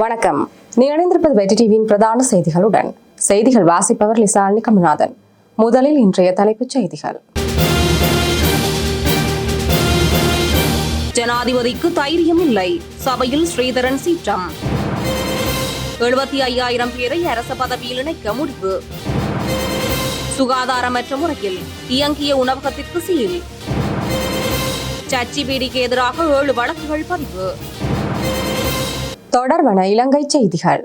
வணக்கம். நீ இணைந்திருப்பது வெற்றி டிவியின் பிரதான செய்திகளுடன். செய்திகள் வாசிப்பவர் லிசாலினி கமல்நாதன் முதலில் இன்றைய தலைப்புச் செய்திகள். ஜனாதிபதிக்கு தைரியம் இல்லை. சபையில் ஸ்ரீதரன் சீற்றம். எழுபத்தி ஐயாயிரம் பேரை அரச பதவியில் இணைக்க முடிவு. சுகாதாரமற்ற முறையில் இயங்கிய உணவகத்திற்கு சீல். சச்சி பீடிக்கு எதிராக ஏழு வழக்குகள் பதிவு. தொடர்வன இலங்கை செய்திகள்.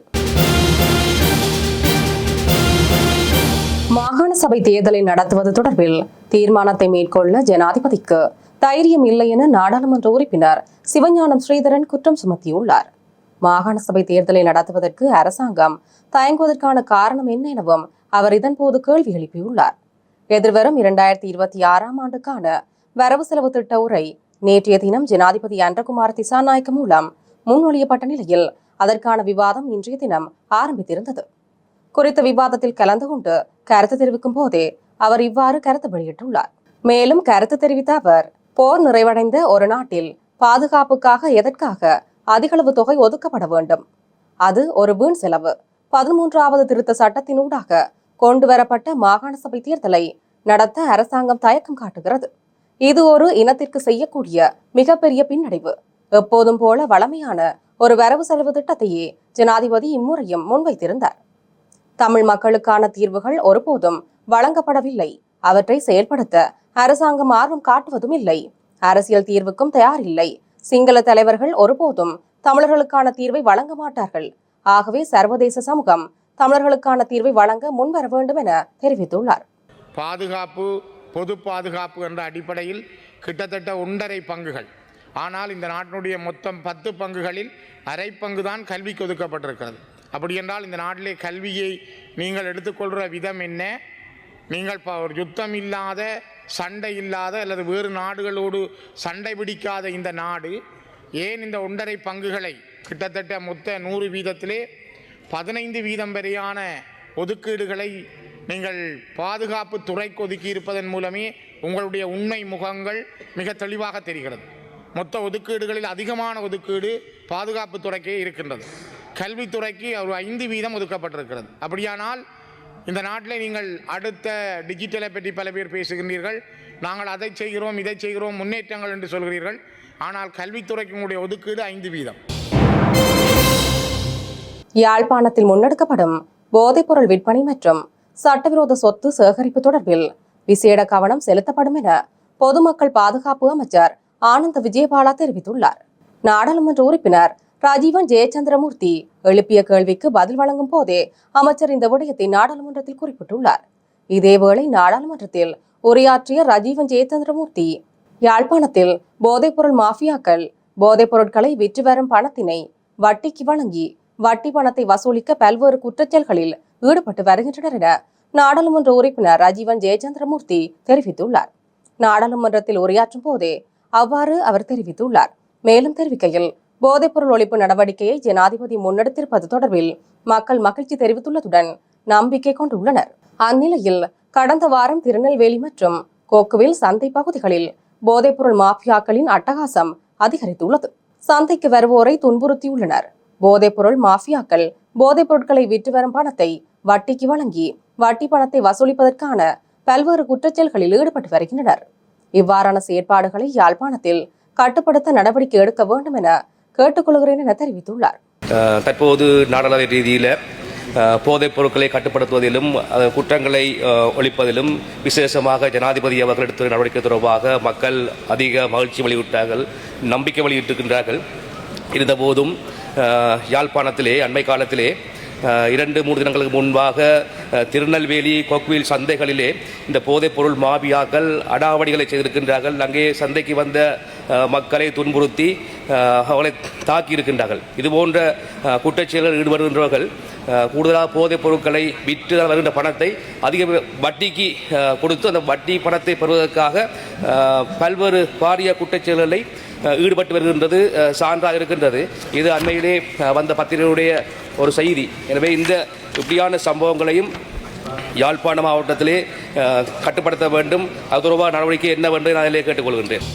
மாகாண சபை தேர்தலை நடத்துவது தொடர்பில் தீர்மானத்தை மேற்கொள்ள ஜனாதிபதிக்கு தைரியம் இல்லை என நாடாளுமன்ற உறுப்பினர் சிவஞானம் ஸ்ரீதரன் குற்றம் சுமத்தியுள்ளார். மாகாண சபை தேர்தலை நடத்துவதற்கு அரசாங்கம் தயங்குவதற்கான காரணம் என்ன எனவும் அவர் இதன்போது கேள்வி எழுப்பியுள்ளார். எதிர்வரும் இரண்டாயிரத்தி இருபத்தி ஆறாம் ஆண்டுக்கான வரவு செலவு திட்ட உரை நேற்றைய தினம் ஜனாதிபதி அன்றகுமார் திசாநாயக்க மூலம் முன்மொழியப்பட்ட நிலையில் அதற்கான விவாதம் இன்றைய தினம் ஆரம்பித்திருந்தது. குறித்த விவாதத்தில் கலந்து கொண்டு கருத்து தெரிவிக்கும் போதே அவர் இவ்வாறு கருத்து வெளியிட்டுள்ளார். மேலும் கருத்து தெரிவித்த அவர் போர் நிறைவடைந்த ஒரு நாட்டில் பாதுகாப்புக்காக எதற்காக அதிகளவு தொகை ஒதுக்கப்பட வேண்டும்? அது ஒரு வீண் செலவு. பதிமூன்றாவது திருத்த சட்டத்தினூடாக கொண்டு வரப்பட்ட மாகாண சபை தேர்தலை நடத்த அரசாங்கம் தயக்கம் காட்டுகிறது. இது ஒரு இனத்திற்கு செய்யக்கூடிய மிகப்பெரிய பின்னடைவு. எப்போதும் போல வளமையான ஒரு வரவு செலவு திட்டத்தையே ஜனாதிபதி இம்முறையும் முன்வைத்திருந்தார். தமிழ் மக்களுக்கான தீர்வுகள் ஒருபோதும் வழங்கப்படவில்லை. அவற்றை செயல்படுத்த அரசாங்கம் ஆர்வம் காட்டுவதும் இல்லை. அரசியல் தீர்வுக்கும் தயாரில்லை. சிங்கள தலைவர்கள் ஒருபோதும் தமிழர்களுக்கான தீர்வை வழங்க மாட்டார்கள். ஆகவே சர்வதேச சமூகம் தமிழர்களுக்கான தீர்வை வழங்க முன்வர வேண்டும் என தெரிவித்துள்ளார். பாதுகாப்பு பொது பாதுகாப்பு என்ற அடிப்படையில் கிட்டத்தட்ட ஒன்றரை பங்குகள். ஆனால் இந்த நாட்டினுடைய மொத்தம் பத்து பங்குகளில் அரை பங்கு தான் கல்விக்கு ஒதுக்கப்பட்டிருக்கிறது. அப்படி என்றால் இந்த நாட்டிலே கல்வியை நீங்கள் எடுத்துக்கொள்கிற விதம் என்ன? நீங்கள் இப்போ ஒரு யுத்தம் இல்லாத சண்டை இல்லாத அல்லது வேறு நாடுகளோடு சண்டை பிடிக்காத இந்த நாடு ஏன் இந்த ஒன்றரை பங்குகளை கிட்டத்தட்ட மொத்த நூறு வீதத்திலே பதினைந்து வீதம் வரையான ஒதுக்கீடுகளை நீங்கள் பாதுகாப்பு துறைக்கு ஒதுக்கி இருப்பதன் மூலமே உங்களுடைய உண்மை முகங்கள் மிக தெளிவாக தெரிகிறது. மொத்த ஒதுக்கீடுகளில் அதிகமான ஒதுக்கீடு பாதுகாப்பு துறைக்கே இருக்கின்றது. கல்வித்துறைக்கு ஒரு ஐந்து வீதம் ஒதுக்கப்பட்டிருக்கிறது. அப்படியானால் இந்த நாட்டில் நீங்கள் அடுத்த டிஜிட்டலை பற்றி பல பேர் பேசுகின்றீர்கள். நாங்கள் அதை செய்கிறோம் இதை செய்கிறோம் முன்னேற்றங்கள் என்று சொல்கிறீர்கள். ஆனால் கல்வித்துறைக்கு உங்களுடைய ஒதுக்கீடு ஐந்து வீதம். யாழ்ப்பாணத்தில் முன்னெடுக்கப்படும் போதைப்பொருள் விற்பனை மற்றும் சட்டவிரோத சொத்து சேகரிப்பு தொடர்பில் விசேட கவனம் செலுத்தப்படும் என பொதுமக்கள் பாதுகாப்பு அமைச்சர் ஆனந்த விஜயபாலா தெரிவித்துள்ளார். நாடாளுமன்ற உறுப்பினர் ராஜீவன் ஜெயச்சந்திரமூர்த்தி எழுப்பிய கேள்விக்கு பதில் வழங்கும் போதே அமைச்சர் இந்த விடயத்தை நாடாளுமன்றத்தில் குறிப்பிட்டுள்ளார். இதேவேளை நாடாளுமன்றத்தில் உரையாற்றிய ராஜீவன் ஜெயச்சந்திரமூர்த்தி யாழ்ப்பாணத்தில் போதைப்பொருள் மாஃபியாக்கள் போதைப் பொருட்களை விற்று வரும் பணத்தினை வட்டிக்கு வழங்கி வட்டி பணத்தை வசூலிக்க பல்வேறு குற்றச்செயல்களில் ஈடுபட்டு வருகின்றனர் என நாடாளுமன்ற உறுப்பினர் ராஜீவன் ஜெயச்சந்திரமூர்த்தி தெரிவித்துள்ளார். நாடாளுமன்றத்தில் உரையாற்றும் போதே அவ்வாறு அவர் தெரிவித்துள்ளார். மேலும் தெரிவிக்கையில் போதைப்பொருள் ஒழிப்பு நடவடிக்கையை ஜனாதிபதி முன்னெடுத்திருப்பது தொடர்பில் மக்கள் மகிழ்ச்சி தெரிவித்துள்ளதுடன் நம்பிக்கை கொண்டுள்ளனர். அந்நிலையில் கடந்த வாரம் திருநெல்வேலி மற்றும் கோக்குவில் சந்தை பகுதிகளில் போதைப்பொருள் மாஃபியாக்களின் அட்டகாசம் அதிகரித்துள்ளது. சந்தைக்கு வருவோரை துன்புறுத்தியுள்ளனர். போதைப்பொருள் மாஃபியாக்கள் போதைப் பொருட்களை விற்று வரும் பணத்தை வட்டிக்கு வழங்கி வட்டி பணத்தை வசூலிப்பதற்கான பல்வேறு குற்றச்செயல்களில் ஈடுபட்டு வருகின்றனர். இவ்வாறான செயற்பாடுகளை யாழ்ப்பாணத்தில் கட்டுப்படுத்த நடவடிக்கை எடுக்க வேண்டும் என கேட்டுக்கொள்கிறேன் என தெரிவித்துள்ளார். தற்போது நாடாளுமன்ற ரீதியில் போதைப் பொருட்களை கட்டுப்படுத்துவதிலும் குற்றங்களை ஒழிப்பதிலும் விசேஷமாக ஜனாதிபதி அவர்கள் எடுத்த நடவடிக்கை தொடர்பாக மக்கள் அதிக மகிழ்ச்சி வெளியிட்டார்கள் நம்பிக்கை வெளியிட்டிருக்கின்றார்கள். இருந்தபோதும் யாழ்ப்பாணத்திலே அண்மை காலத்திலே இரண்டு மூன்று தினங்களுக்கு முன்பாக திருநெல்வேலி கோக்குவில் சந்தைகளிலே இந்த போதைப் பொருள் மாபியாக்கள் அடாவடிகளை செய்திருக்கின்றார்கள். அங்கே சந்தைக்கு வந்த மக்களை துன்புறுத்தி அவளை தாக்கி இருக்கின்றார்கள் இதுபோன்ற போன்ற குற்றச்செயல்களில் ஈடுபடுகின்றவர்கள் கூடுதலாக போதைப் பொருட்களை விற்று வருகின்ற பணத்தை அதிக வட்டிக்கு கொடுத்து அந்த வட்டி பணத்தை பெறுவதற்காக பல்வேறு பாரிய குற்றச்செயல்களை ஈடுபட்டு வருகின்றது சான்றாக இருக்கின்றது. இது அண்மையிலே வந்த பத்திரிகையுடைய ஒரு செய்தி. எனவே இந்த இப்படியான சம்பவங்களையும் யாழ்ப்பாண மாவட்டத்திலே கட்டுப்படுத்த வேண்டும். அது தொடர்பாக நடவடிக்கை என்ன வேண்டும் நான் அதிலே கேட்டுக்கொள்கின்றேன்.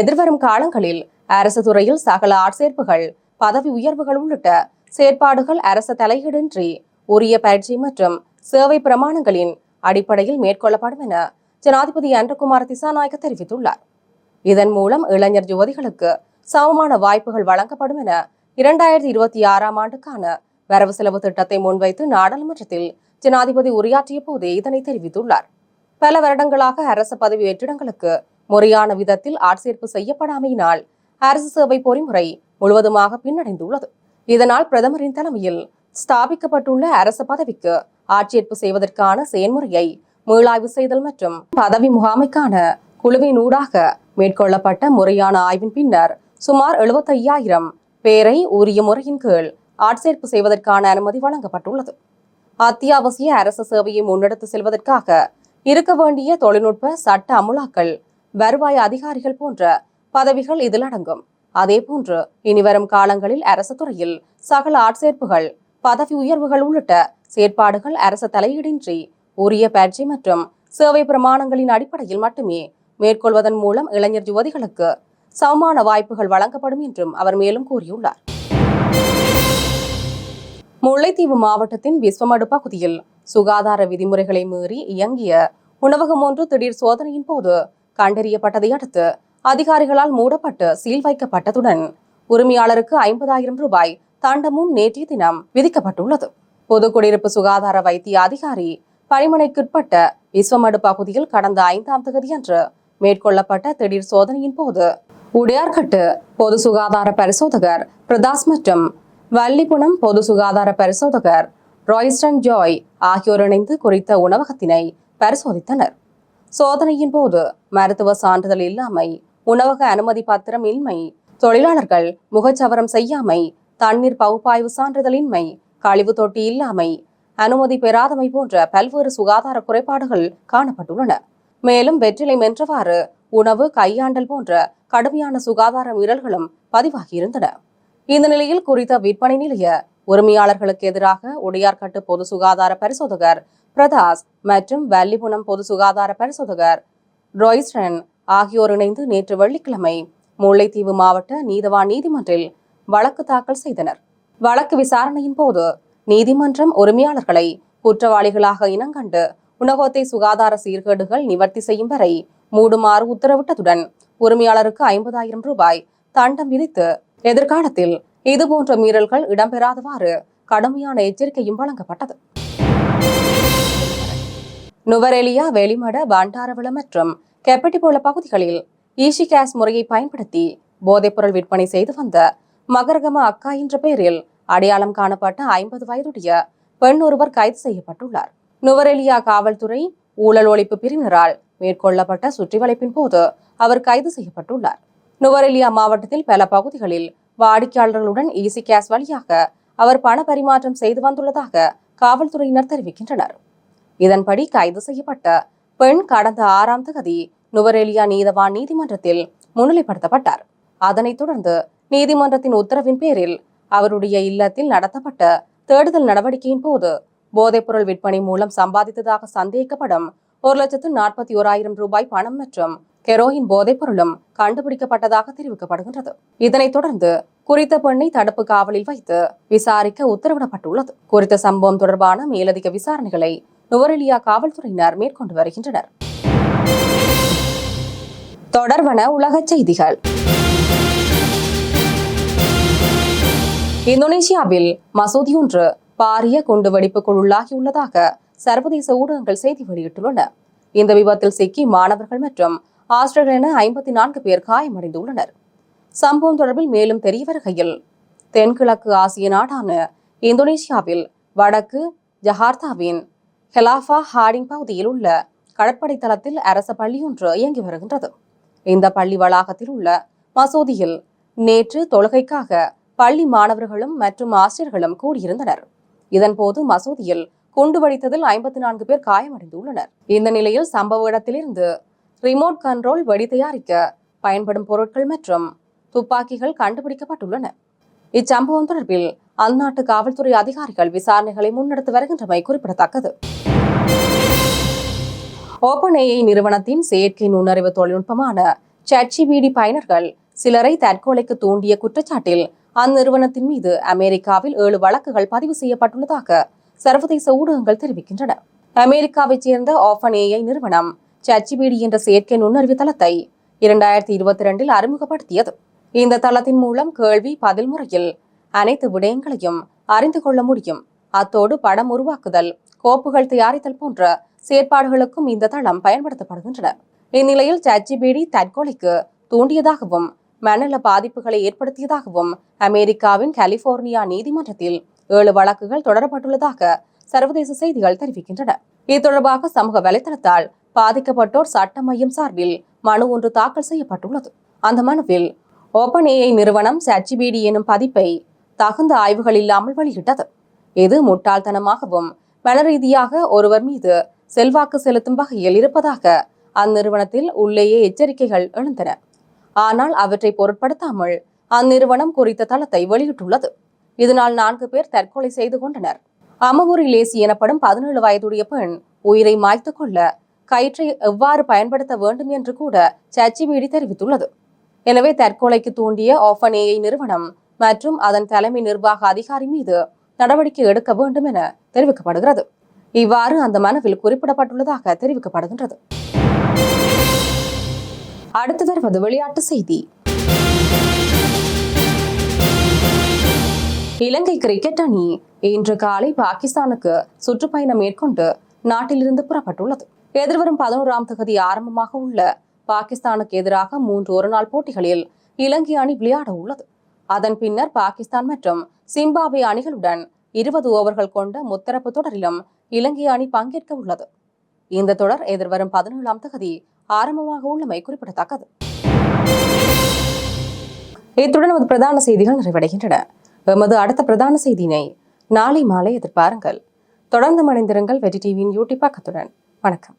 எதிர்வரும் காலங்களில் அரசு துறையில் சகல ஆட்சேர்ப்புகள் பதவி உயர்வுகள் உள்ளிட்ட செயற்பாடுகள் அரசு தலையீடின்றி உரிய பயிற்சி மற்றும் சேவை பிரமாணங்களின் அடிப்படையில் மேற்கொள்ளப்படும் என ஜனாதிபதி அன்றகுமார் திசாநாயக்க தெரிவித்துள்ளார். இதன் மூலம் இளைஞர் யுவதிகளுக்கு சமமான வாய்ப்புகள் வழங்கப்படும் என இரண்டாயிரத்தி இருபத்தி ஆறாம் ஆண்டுக்கான வரவு செலவு திட்டத்தை முன்வைத்து நாடாளுமன்றத்தில் ஜனாதிபதி உரையாற்றிய போதே இதனை தெரிவித்துள்ளார். பல வருடங்களாக அரசு பதவி வெற்றிடங்களுக்கு முறையான விதத்தில் ஆட்சேர்ப்பு செய்யப்படாமையினால் அரசு சேவை பொறிமுறை முழுவதுமாக பின்னடைந்துள்ளது. இதனால் பிரதமரின் தலைமையில் ஸ்தாபிக்கப்பட்டுள்ள அரசு பதவிக்கு ஆட்சேர்ப்பு செய்வதற்கான செயன்முறையை மீளாய்வு செய்தல் மற்றும் பதவி முகாமைக்கான குழுவின் ஊடாக மேற்கொள்ளப்பட்ட முறையான ஆய்வின் பின்னர் சுமார் 75000 பேரை உரிய முறையின் கீழ் ஆட்சேர்ப்பு செய்வதற்கான அனுமதி வழங்கப்பட்டுள்ளது. அத்தியாவசிய அரசு சேவையை முன்னெடுத்து செல்வதற்காக இருக்க வேண்டிய தொழில்நுட்ப சட்ட அமுலாக்கள் வருவாய் அதிகாரிகள் போன்ற பதவிகள் இதில் அடங்கும். அதேபோன்று இனிவரும் காலங்களில் அரசு துறையில் சகல ஆட்சேர்ப்புகள் பதவி உயர்வுகள் உள்ளிட்ட செயற்பாடுகள் அரசு தலையீடின்றி உரிய பயிற்சி மற்றும் சேவை பிரமாணங்களின் அடிப்படையில் மட்டுமே மேற்கொள்வதன் மூலம் இளைஞர் யுவதிகளுக்கு சமமான வாய்ப்புகள் வழங்கப்படும் என்றும் அவர் மேலும் கூறியுள்ளார். முல்லைத்தீவு மாவட்டத்தின் விஸ்வமடு பகுதியில் சுகாதார விதிமுறைகளை மீறி இயங்கிய உணவகம் ஒன்று திடீர் சோதனையின் போது கண்டறியப்பட்டதை அடுத்து அதிகாரிகளால் மூடப்பட்டு சீல் வைக்கப்பட்டதுடன் உரிமையாளருக்கு ஐம்பதாயிரம் ரூபாய் தண்டமும் நேற்றைய தினம் விதிக்கப்பட்டுள்ளது. பொது குடியிருப்பு சுகாதார வைத்திய அதிகாரி பரிமனைக்குட்பட்ட விஸ்வமடு பகுதியில் கடந்த ஐந்தாம் தேதியன்று மேற்கொள்ளப்பட்ட திடீர் சோதனையின் போது உடையார்கட்டு பொது சுகாதார பரிசோதகர் பிரதாஸ் மற்றும் வள்ளிபுணம் பொது சுகாதார பரிசோதகர் ராய்ஸ்டன் ஜாய் ஆகியோர் இணைந்து குறித்த உணவகத்தினை பரிசோதித்தனர். சோதனையின் போது மருத்துவ சான்றிதழ் இல்லாமை உணவக அனுமதி பத்திரம் இன்மை தொழிலாளர்கள் முகச்சவரம் செய்யாமை தண்ணீர் பகுப்பாய்வு சான்றிதழின்மை கழிவு தொட்டி இல்லாமை அனுமதி பெறாதமை போன்ற பல்வேறு சுகாதார குறைபாடுகள் காணப்பட்டுள்ளன. மேலும் வெற்றிலை மென்றவாறு உணவு கையாண்டல் போன்ற கடுமையான சுகாதார மீறல்களும் பதிவாகியிருந்தன. இந்த நிலையில் குறித்த விற்பனை நிலைய உரிமையாளர்களுக்கு எதிராக உடையார்கட்டு பொது சுகாதார பரிசோதகர் பிரதாஸ் மற்றும் வல்லிபுணம் பொது சுகாதார பரிசோதகர் ரோய்ஸ்டன் ஆகியோர் இணைந்து நேற்று வெள்ளிக்கிழமை முல்லைத்தீவு மாவட்ட நீதவான் நீதிமன்றில் வழக்கு தாக்கல் செய்தனர். வழக்கு விசாரணையின் போது நீதிமன்றம் உரிமையாளர்களை குற்றவாளிகளாக இனங்கண்டு உணவகத்தை சுகாதார சீர்கேடுகள் நிவர்த்தி செய்யும் வரை மூடுமாறு உத்தரவிட்டதுடன் உரிமையாளருக்கு ஐம்பதாயிரம் ரூபாய் தண்டம் விதித்து எதிர்காலத்தில் இதுபோன்ற மீறல்கள் இடம்பெறாதவாறு கடுமையான எச்சரிக்கையும் வழங்கப்பட்டது. நுவரெலியா வெளிமட பண்டாரவளம் மற்றும் கெப்பட்டிபோல பகுதிகளில் ஈஷி கேஸ் முறையை பயன்படுத்தி போதைப்பொருள் விற்பனை செய்து வந்த மகரகம அக்கா என்ற பெயரில் அடையாளம் காணப்பட்ட ஐம்பது வயதுடைய பெண் ஒருவர் கைது செய்யப்பட்டுள்ளார். நுவரெலியா காவல்துறை ஊழல் ஒழிப்பு பிரிவினரால் மேற்கொள்ளப்பட்ட சுற்றிவளைப்பின் போது அவர் கைது செய்யப்பட்டுள்ளார். நுவரெலியா மாவட்டத்தில் பல பகுதிகளில் வாடிக்கையாளர்களுடன் ஈசி கேஸ் வழியாக அவர் பண பரிமாற்றம் செய்து வந்துள்ளதாக காவல்துறையினர் தெரிவிக்கின்றனர். இதன்படி கைது செய்யப்பட்ட பெண் கடந்த ஆறாம் தகுதி நுவரெலியா நீதவான் நீதிமன்றத்தில் முன்னிலைப்படுத்தப்பட்டார். அதனைத் தொடர்ந்து நீதிமன்றத்தின் உத்தரவின் பேரில் அவருடைய இல்லத்தில் நடத்தப்பட்ட தேடுதல் நடவடிக்கையின் போது போதைப்பொருள் விற்பனை மூலம் சம்பாதித்ததாக சந்தேகிக்கப்படும் ஒரு லட்சத்து நாற்பத்தி ஓராயிரம் ரூபாய் பணம் மற்றும் கெரோயின் போதைப்பொருளும் கண்டுபிடிக்கப்பட்டதாக தெரிவிக்கப்படுகின்றது. இதனைத் தொடர்ந்து குறித்த பெண்ணை தடுப்பு காவலில் வைத்து விசாரிக்க உத்தரவிடப்பட்டுள்ளது. குறித்த சம்பவம் தொடர்பான மேலதிக விசாரணைகளை நுவரெலியா காவல்துறையினர் மேற்கொண்டு வருகின்றனர். தொடர்வன உலகச் செய்திகள். இந்தோனேசியாவில் மசூதி ஒன்று பாரிய குண்டு வெடிப்புக்குள் உள்ளாகியுள்ளதாக சர்வதேச ஊடகங்கள் செய்தி வெளியிட்டுள்ளன. இந்த விபத்தில் சிக்கி மாணவர்கள் மற்றும் ஆசிரியர்கள் என ஐம்பத்தி நான்கு பேர் காயமடைந்துள்ளனர். சம்பவம் தொடர்பில் மேலும் தெரிய வருகையில் தென்கிழக்கு ஆசிய நாடான இந்தோனேசியாவில் வடக்கு ஜஹார்த்தாவின் ஹெலாஃபா ஹாடிங் பகுதியில் உள்ள கடற்படை தளத்தில் அரச பள்ளி ஒன்று இயங்கி வருகின்றது. இந்த பள்ளி வளாகத்தில் உள்ள மசூதியில் நேற்று தொழுகைக்காக பள்ளி மாணவர்களும் மற்றும் ஆசிரியர்களும் கூடியிருந்தனர். இதன்போது மசூதியில் குண்டு வெடித்ததில் ஐம்பத்தி நான்கு பேர் காயமடைந்துள்ளனர். இந்த நிலையில் சம்பவ இடத்திலிருந்து ரிமோட் கண்ட்ரோல் வெடி தயாரிக்க பயன்படும் பொருட்கள் மற்றும் துப்பாக்கிகள் கண்டுபிடிக்கப்பட்டுள்ளன. இச்சம்பவம் தொடர்பில் அந்நாட்டு காவல்துறை அதிகாரிகள் விசாரணைகளை முன்னெடுத்து வருகின்றமை குறிப்பிடத்தக்கது. ஓபன் ஏஐ நிறுவனத்தின் செயற்கை நுண்ணறிவு தொழில்நுட்பமான ChatGPT பயனர்கள் சிலரை தற்கொலைக்கு தூண்டிய குற்றச்சாட்டில் அந்நிறுவனத்தின் மீது அமெரிக்காவில் ஏழு வழக்குகள் பதிவு செய்யப்பட்டுள்ளதாக சர்வதேச ஊடகங்கள் தெரிவிக்கின்றன. அமெரிக்காவைச் சேர்ந்த ஆஃபன் ஏஐ நிறுவனம் சச்சிபிடி என்ற செயற்கை நுண்ணறிவு தளத்தை இரண்டாயிரத்தி இருபத்தி ரெண்டில் அறிமுகப்படுத்தியது. இந்த தளத்தின் மூலம் கேள்வி பதில் முறையில் அனைத்து விடயங்களையும் அறிந்து கொள்ள முடியும். அத்தோடு படம் உருவாக்குதல் கோப்புகள் தயாரித்தல் போன்ற செயற்பாடுகளுக்கும் இந்த தளம் பயன்படுத்தப்படுகின்றன. இந்நிலையில் சச்சிபிடி தற்கொலைக்கு தூண்டியதாகவும் மனநல பாதிப்புகளை ஏற்படுத்தியதாகவும் அமெரிக்காவின் கலிபோர்னியா நீதிமன்றத்தில் ஏழு வழக்குகள் தொடரப்பட்டுள்ளதாக சர்வதேச செய்திகள் தெரிவிக்கின்றன. இது தொடர்பாக சமூக வலைதளத்தால் பாதிக்கப்பட்டோர் சட்ட மையம் சார்பில் மனு ஒன்று தாக்கல் செய்யப்பட்டுள்ளது. அந்த மனுவில் ஓபன் ஏஐ நிறுவனம் சச்சிபிடி எனும் பதிப்பை தகுந்த ஆய்வுகள் இல்லாமல் வெளியிட்டது. இது முட்டாள்தனமாகவும் மனரீதியாக ஒருவர் மீது செல்வாக்கு செலுத்தும் வகையில் இருப்பதாக அந்நிறுவனத்தில் உள்ளேயே எச்சரிக்கைகள் எழுந்தன. ஆனால் அவற்றை பொருட்படுத்தாமல் அந்நிறுவனம் குறித்த தளத்தை வெளியிட்டுள்ளது. இதனால் நான்கு பேர் தற்கொலை செய்து கொண்டனர். அமமுரி லேசி எனப்படும் பதினேழு வயதுடைய பெண் உயிரை மாய்த்து கொள்ள கயிற்றை எவ்வாறு பயன்படுத்த வேண்டும் என்று கூட சச்சிபிடி தெரிவித்துள்ளது. எனவே தற்கொலைக்கு தூண்டிய ஆஃபன் ஏஐ நிறுவனம் மற்றும் அதன் தலைமை நிர்வாக அதிகாரி மீது நடவடிக்கை எடுக்க வேண்டும் என தெரிவிக்கப்படுகிறது. இவ்வாறு அந்த மனுவில் குறிப்பிடப்பட்டுள்ளதாக தெரிவிக்கப்படுகின்றது. அடுத்து வருவது விளையாட்டு செய்தி. இலங்கை கிரிக்கெட் அணி இன்று காலை பாகிஸ்தானுக்கு சுற்றுப்பயணம் மேற்கொண்டு நாட்டிலிருந்து புறப்பட்டுள்ளது. எதிர்வரும் பதினோராம் தகுதி ஆரம்பமாக உள்ள பாகிஸ்தானுக்கு எதிராக மூன்று ஒருநாள் போட்டிகளில் இலங்கை அணி விளையாட உள்ளது. அதன் பின்னர் பாகிஸ்தான் மற்றும் சிம்பாப்வே அணிகளுடன் இருபது ஓவர்கள் கொண்ட முத்தரப்பு தொடரிலும் இலங்கை அணி பங்கேற்க உள்ளது. இந்த தொடர் எதிர்வரும் பதினேழாம் தகுதி ஆரம்பமாக உள்ளமை குறிப்பிடத்தக்கது. இத்துடன் நமது பிரதான செய்திகள் நிறைவடைகின்றன. எமது அடுத்த பிரதான செய்தியினை நாளை மாலை எதிர்பாருங்கள். தொடர்ந்து மணிந்திருங்கள் வெற்றி டிவியின் யூடியூப் பக்கத்துடன். வணக்கம்.